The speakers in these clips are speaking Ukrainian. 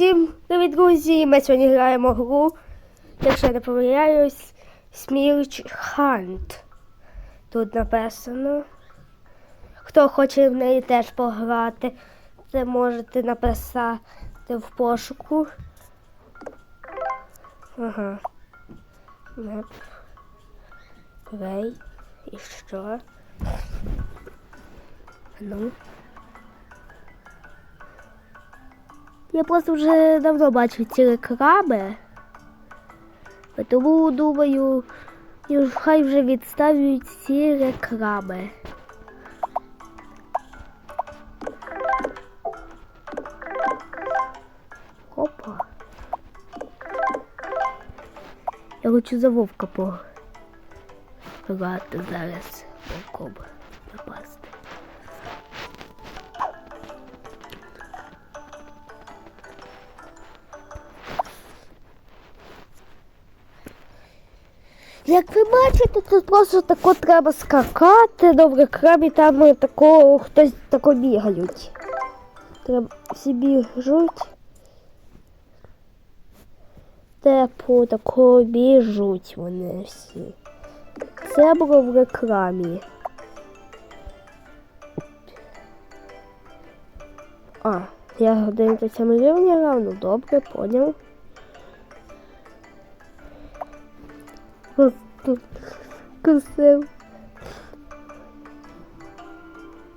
Всім привіт, друзі! Ми сьогодні граємо гру, якщо я не помиляюсь, Смілч Хант. Тут написано. Хто хоче в неї теж пограти, це можете написати в пошуку. Ага. Меп. Плей. І що? Ну. Я просто вже давно бачив ці реклами. Тому думаю, хай вже відставлюють ці реклами. Опа. Я хочу за вовка пограти зараз вовком Як ви бачите, тут просто тако треба скакати, добре крабі там е, тако хтось тако бігають. Треба всі біжуть. Типу тако біжуть вони всі. Це було в рекламі. А, я годин рівні грав, ну добре, поняв. Тут кусив.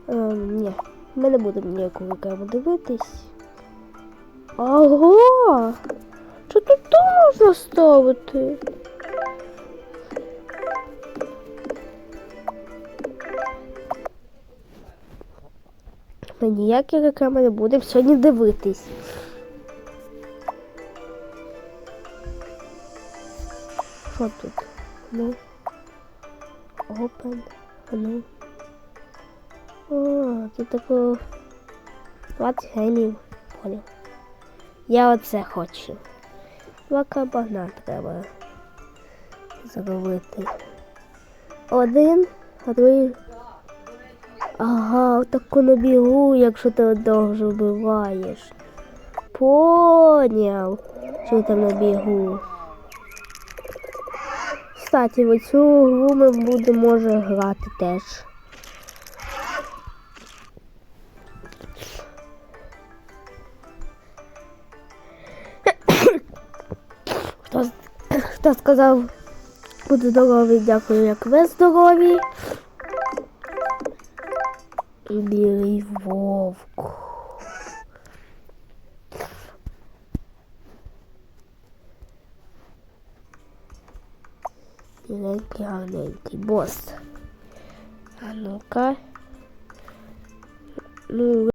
Ем, ні, ми не будемо ніяку рекламу дивитись. Ого! Що тут можна ставити? Ми ніякі реклами не будемо сьогодні дивитись. Що тут? Ну. Open. Ну. О, тут тако 20 гемів. Понял. Я оце хочу. Два кабана треба зробити. Один, а другий. Ага, отако на бігу, якщо ти одного вже вбиваєш. Поняв, що там на бігу. Кстати, в цю гру ми будемо може грати теж. Хто, хто сказав, буду здоровий, дякую, як ви здорові. Білий вовк. Біленький гарненький бос. А ну-ка. Ну,